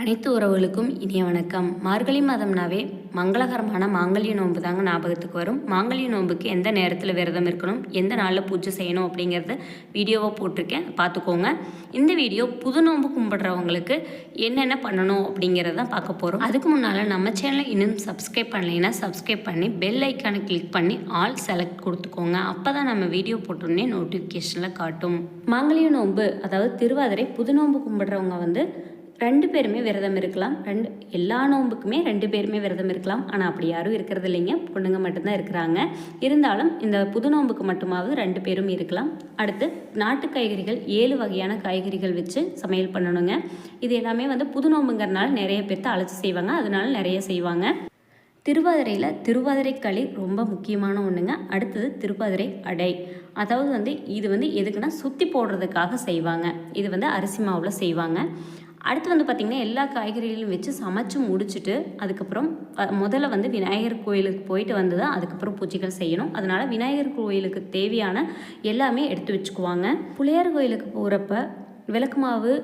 அனைத்து உறவுகளுக்கும் இனிய வணக்கம். மார்கழி மாதம்னாவே மங்களகரமான மாங்கல்ய நோன்பு தாங்க ஞாபகத்துக்கு வரும். மாங்கல்ய நோன்புக்கு எந்த நேரத்தில் விரதம் இருக்கணும் எந்த நாளில் பூஜை செய்யணும் அப்படிங்கிறத வீடியோவாக போட்டிருக்கேன். பார்த்துக்கோங்க இந்த வீடியோ புது நோன்பு கும்பிடுறவங்களுக்கு என்னென்ன பண்ணணும் அப்படிங்கிறத தான் பார்க்க போகிறோம் அதுக்கு முன்னால் நம்ம சேனலை இன்னும் சப்ஸ்கிரைப் பண்ணலைன்னா சப்ஸ்கிரைப் பண்ணி பெல் ஐக்கானை கிளிக் பண்ணி ஆல் செலக்ட் கொடுத்துக்கோங்க. அப்போ தான் நம்ம வீடியோ போட்டோன்னே நோட்டிஃபிகேஷனில் காட்டும். மாங்கல்ய நோன்பு அதாவது திருவாதிரை புது நோன்பு கும்பிடுறவங்க வந்து ரெண்டு பேருமே விரதம் இருக்கலாம். ரெண்டு எல்லா நோன்புக்குமே ரெண்டு பேருமே விரதம் இருக்கலாம். ஆனால் அப்படி யாரும் இருக்கிறது இல்லைங்க. பொண்ணுங்க மட்டும்தான் இருக்கிறாங்க. இருந்தாலும் இந்த புது நோன்புக்கு மட்டுமாவது ரெண்டு பேரும் இருக்கலாம். அடுத்து நாட்டு காய்கறிகள் ஏழு வகையான காய்கறிகள் வச்சு சமையல் பண்ணணுங்க. இது எல்லாமே வந்து புது நோம்புங்கிறனால நிறைய பேர்த்த அழைச்சி செய்வாங்க. அதனால நிறைய செய்வாங்க. திருவாதிரையில் திருவாதிரை களி ரொம்ப முக்கியமான ஒன்றுங்க அடுத்தது திருவாதிரை அடை. அதாவது வந்து இது வந்து எதுக்குன்னா சுற்றி போடுறதுக்காக செய்வாங்க. இது வந்து அரிசி மாவில் செய்வாங்க. அடுத்து வந்து பார்த்திங்கன்னா எல்லா காய்கறிகளையும் வச்சு சமைச்சு முடிச்சுட்டு அதுக்கப்புறம் முதல்ல வந்து விநாயகர் கோயிலுக்கு போயிட்டு வந்து தான் அதுக்கப்புறம் பூஜைகள் செய்யணும். அதனால் விநாயகர் கோயிலுக்கு தேவையான எல்லாமே எடுத்து வச்சுக்குவாங்க. புளியார் கோயிலுக்கு போகிறப்ப விளக்கு மாவு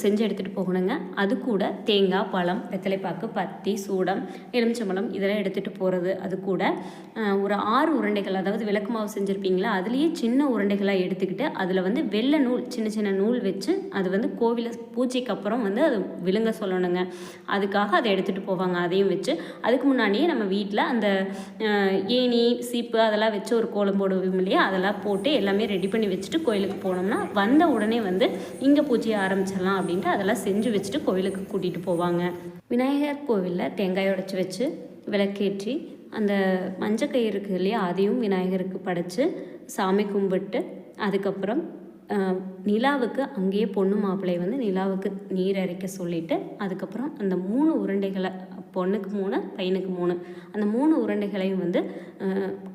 செஞ்சு எடுத்துகிட்டு போகணுங்க. அது கூட தேங்காய் பழம் வெத்தலைப்பாக்கு பத்தி சூடம் எலுமிச்சம்பழம் இதெல்லாம் எடுத்துகிட்டு போகிறது அது கூட ஒரு ஆறு உருண்டைகள் அதாவது விளக்கு மாவு செஞ்சுருப்பீங்களா? அதுலேயே சின்ன உருண்டைகளாக எடுத்துக்கிட்டு அதில் வந்து வெள்ளை நூல் சின்ன சின்ன நூல் வச்சு அது வந்து கோவிலில் பூஜைக்கு அப்புறம் வந்து அது விழுங்க சொல்லணுங்க. அதுக்காக அதை எடுத்துகிட்டு போவாங்க அதையும் வச்சு. அதுக்கு முன்னாடியே நம்ம வீட்டில் அந்த ஏணி சீப்பு அதெல்லாம் வச்சு ஒரு கோலம் போடுவோம் இல்லையா? அதெல்லாம் போட்டு எல்லாமே ரெடி பண்ணி வச்சுட்டு கோயிலுக்கு போனோம்னா வந்த உடனே வந்து இங்கே பூஜையை ஆரம்பிச்சிடலாம் அப்படின்ட்டு அதெல்லாம் செஞ்சு வச்சுட்டு கோவிலுக்கு கூட்டிகிட்டு போவாங்க. விநாயகர் கோவிலில் தேங்காய் உடைச்சி வச்சு விளக்கேற்றி அந்த மஞ்சக்கயிறு இருக்குது இல்லையா அதையும் விநாயகருக்கு படைச்சு சாமி கும்பிட்டு அதுக்கப்புறம் நிலாவுக்கு அங்கேயே பொண்ணு மாப்பிள்ளை வந்து நிலாவுக்கு நீர் இறைக்க சொல்லிவிட்டு அதுக்கப்புறம் அந்த மூணு உருண்டைகளை பொண்ணுக்கு மூணு பையனுக்கு மூணு. அந்த மூணு உருண்டைகளையும் வந்து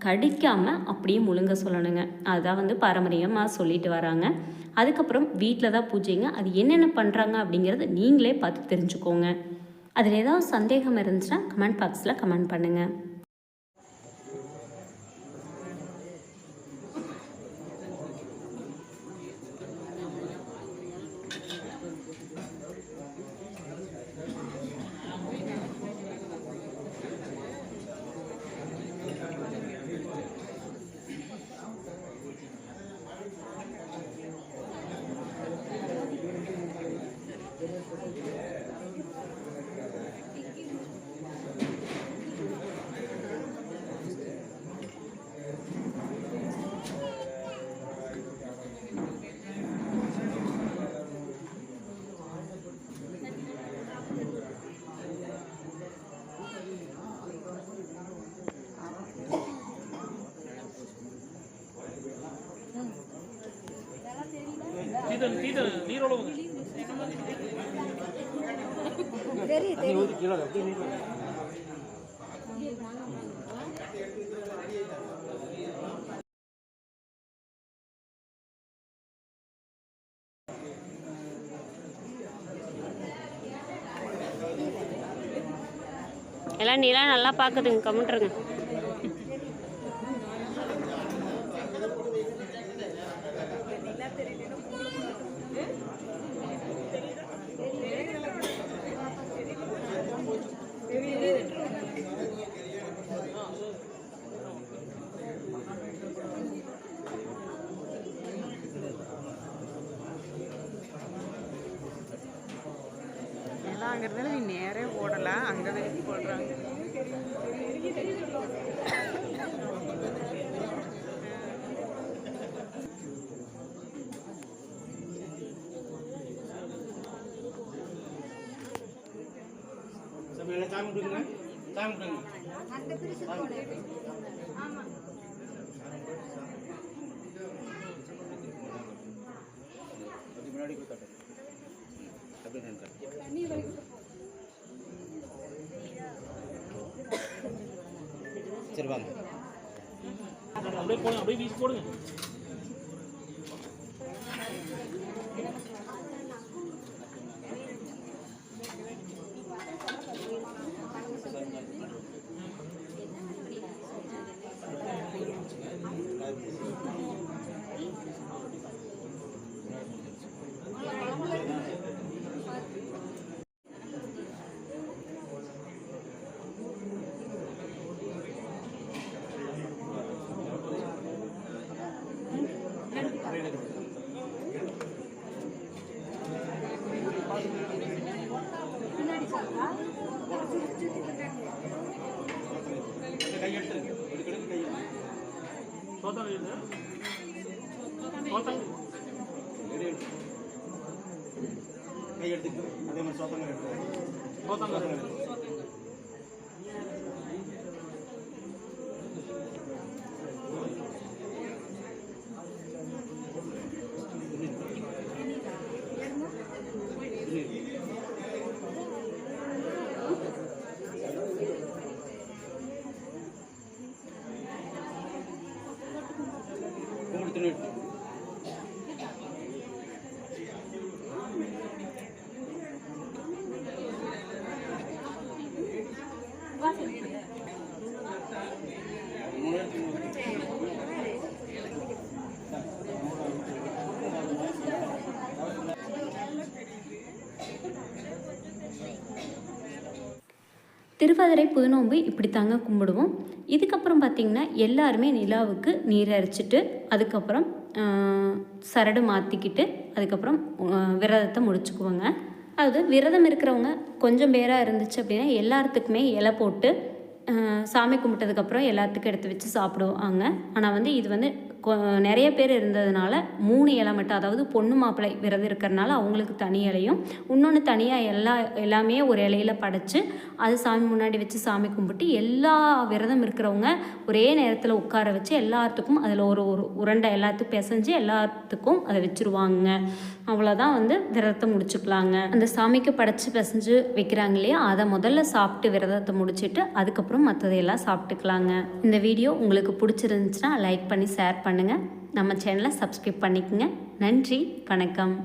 கடிக்காமல் அப்படியே முழுங்க சொல்லணுங்க. அதுதான் வந்து பாரம்பரியமாக சொல்லிட்டு வராங்க. அதுக்கப்புறம் வீட்டில் தான் பூஜைங்க. அது என்னென்ன பண்ணுறாங்க அப்படிங்கிறத நீங்களே பார்த்து தெரிஞ்சுக்கோங்க. அதில் ஏதாவது சந்தேகம் இருந்துச்சுன்னா கமெண்ட் பாக்ஸில் கமெண்ட் பண்ணுங்கள் எல்லாம் நிலா நல்லா பார்க்குதுங்க கமெண்ட்ருங்க இருந்தாலும் நீ நேரே போடல அங்கே வரைக்கும் போடுறாங்க? சாமி கும்பிடுங்க. அதுக்கு முன்னாடி போய் காட்டு வருவாங்க அப்படியே போடுங்க அப்படியே வீசி போடுங்க. கை எடுத்துக்கு அதே மாதிரி சோத்தங்க எடுத்து Thank you. திருவாதிரை புதுநோம்பு இப்படி தாங்க கும்பிடுவோம். இதுக்கப்புறம் பார்த்திங்கன்னா எல்லாருமே நிலாவுக்கு நீர் அரைச்சிட்டு அதுக்கப்புறம் சரடு மாற்றிக்கிட்டு அதுக்கப்புறம் விரதத்தை முடிச்சுக்குவோங்க. அதாவது விரதம் இருக்கிறவங்க கொஞ்சம் பேராக இருந்துச்சு அப்படின்னா எல்லாத்துக்குமே இலை போட்டு சாமி கும்பிட்டதுக்கப்புறம் எல்லாத்துக்கும் எடுத்து வச்சு சாப்பிடுவாங்க. ஆனால் வந்து இது வந்து நிறைய பேர் இருந்ததுனால மூணு இலை மட்டும் அதாவது பொண்ணு மாப்பிள்ளை விரதம் இருக்கிறனால அவங்களுக்கு தனி இலையும் இன்னொன்று தனியாக எல்லா எல்லாமே ஒரு இலையில படைச்சு அது சாமி முன்னாடி வச்சு சாமி கும்பிட்டு எல்லா விரதம் இருக்கிறவங்க ஒரே நேரத்தில் உட்கார வச்சு எல்லாத்துக்கும் அதில் ஒரு ஒரு உருண்டை எல்லாத்துக்கும் பிசைஞ்சு எல்லாத்துக்கும் அதை வச்சுருவாங்க. அவ்வளோதான் வந்து விரதத்தை முடிச்சுக்கலாங்க. அந்த சாமிக்கு படைச்சி பிசைஞ்சு வைக்கிறாங்க இல்லையா? அதை முதல்ல சாப்பிட்டு விரதத்தை முடிச்சுட்டு அதுக்கப்புறம் மற்றதையெல்லாம் சாப்பிட்டுக்கலாங்க. இந்த வீடியோ உங்களுக்கு பிடிச்சிருந்துச்சுன்னா லைக் பண்ணி ஷேர் பண்ணுங்கள் நம்ம சேனலை சப்ஸ்கிரைப் பண்ணிக்கோங்க. நன்றி வணக்கம்.